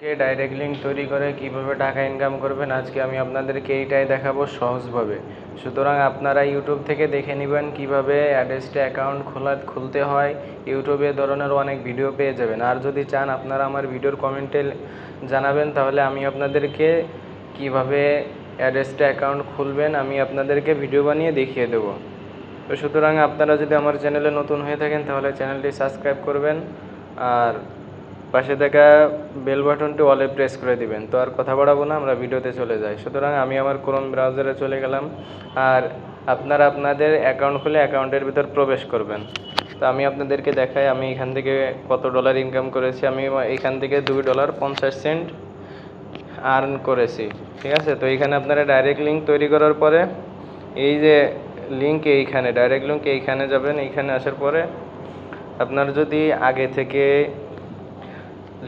কে direct link তৈরি করে, কীভাবে টাকা ইনকাম করবেন, আজকে আমি আপনাদেরকে এইটাই দেখাবো সহজভাবে। সুতরাং আপনারা ইউটিউব থেকে দেখে নেবেন কীভাবে অ্যাড্রেসটা অ্যাকাউন্ট খোলা, খুলতে হয়। ইউটিউবে ধরনের অনেক ভিডিও পেয়ে যাবেন। আর যদি চান আপনারা আমার ভিডিওর কমেন্টে জানাবেন, তাহলে আমি আপনাদেরকে কীভাবে অ্যাড্রেসটা অ্যাকাউন্ট খুলবেন, আমি আপনাদেরকে ভিডিও বানিয়ে দেখিয়ে দেবো। তো সুতরাং আপনারা যদি আমার চ্যানেলে নতুন হয়ে থাকেন, তাহলে চ্যানেলটি সাবস্ক্রাইব করবেন। আর পাশে থাকা বেল বাটনটি অলে প্রেস করে দিবেন। তো আর কথা বাড়াবো না, আমরা ভিডিওতে চলে যাই। সুতরাং আমি আমার ক্রোম ব্রাউজারে চলে গেলাম। আর আপনারা আপনাদের অ্যাকাউন্ট খুলে অ্যাকাউন্টের ভিতর প্রবেশ করবেন। তো আমি আপনাদেরকে দেখাই, আমি এখান থেকে কত ডলার ইনকাম করেছি। আমি এখান থেকে দুই ডলার পঞ্চাশ সেন্ট আর্ন করেছি। ঠিক আছে? তো এইখানে আপনারা ডাইরেক্ট লিঙ্ক তৈরি করার পরে, এই যে লিঙ্ক এইখানে ডাইরেক্ট লিঙ্ক এইখানে যাবেন। এইখানে আসার পরে আপনার যদি আগে থেকে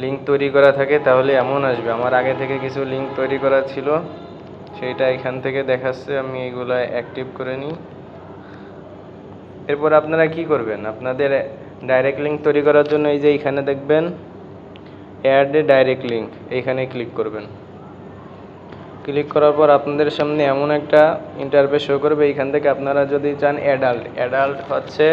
লিঙ্ক তৈরি করা থাকে, তাহলে এমন আসবে। আমার আগে থেকে কিছু লিঙ্ক তৈরি করা ছিল, সেইটা এখান থেকে দেখাচ্ছে, আমি এগুলো অ্যাক্টিভ করে নিই। এরপর আপনারা কি করবেন? আপনাদের ডাইরেক্ট লিঙ্ক তৈরি করার জন্য এই যে এইখানে দেখবেন অ্যাড ডাইরেক্ট লিঙ্ক এইখানে ক্লিক করবেন। ক্লিক করার পর আপনাদের সামনে এমন একটা ইন্টারফেস শো করবে, এইখান থেকে আপনারা যদি চান অ্যাডাল্ট অ্যাডাল্ট হচ্ছে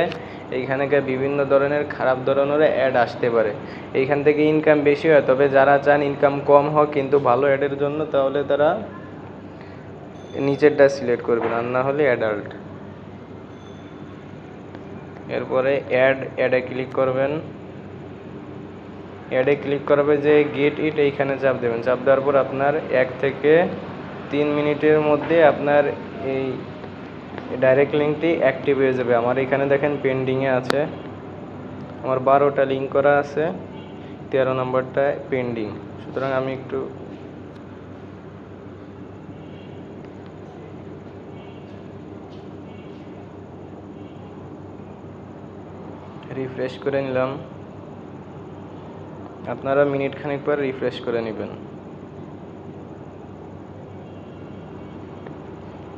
এইখানে বিভিন্ন ধরনের খারাপ ধরনের অ্যাড আসতে পারে। এইখান থেকে ইনকাম বেশি হয়, তবে যারা চান ইনকাম কম হোক, কিন্তু ভালো অ্যাডের জন্য তাহলে তারা নিচেরটা সিলেক্ট করবেন, আর না হলে অ্যাডাল্ট এরপরে অ্যাড অ্যাডে ক্লিক করবেন। অ্যাডে ক্লিক করবে যে গেট ইট, এইখানে চাপ দেবেন। চাপ দেওয়ার পর আপনার এক থেকে তিন মিনিটের মধ্যে আপনার এই ডাইরেক্ট লিঙ্কটি অ্যাক্টিভ হয়ে যাবে। আমার এখানে দেখেন পেন্ডিংয়ে আছে। আমার বারোটা লিঙ্ক করা আছে, তেরো নম্বরটা পেন্ডিং সুতরাং আমি একটু রিফ্রেশ করে নিলাম। আপনারা মিনিট খানিক পর রিফ্রেশ করে নেবেন।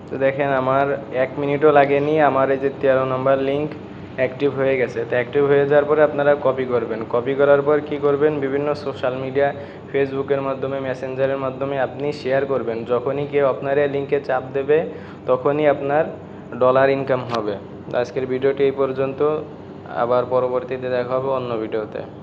তো দেখেন, আমার এক মিনিটও লাগেনি, আমার এই যে তেরো নম্বর লিঙ্ক অ্যাক্টিভ হয়ে গেছে। তো অ্যাক্টিভ হয়ে যাওয়ার পরে আপনারা কপি করবেন। কপি করার পর কি করবেন? বিভিন্ন সোশ্যাল মিডিয়া ফেসবুকের মাধ্যমে মেসেঞ্জারের মাধ্যমে আপনি শেয়ার করবেন। যখনই কেউ আপনার এই লিঙ্কে চাপ দেবে, তখনই আপনার ডলার ইনকাম হবে। আজকের ভিডিওটি এই পর্যন্ত। আবার পরবর্তীতে দেখা হবে অন্য ভিডিওতে।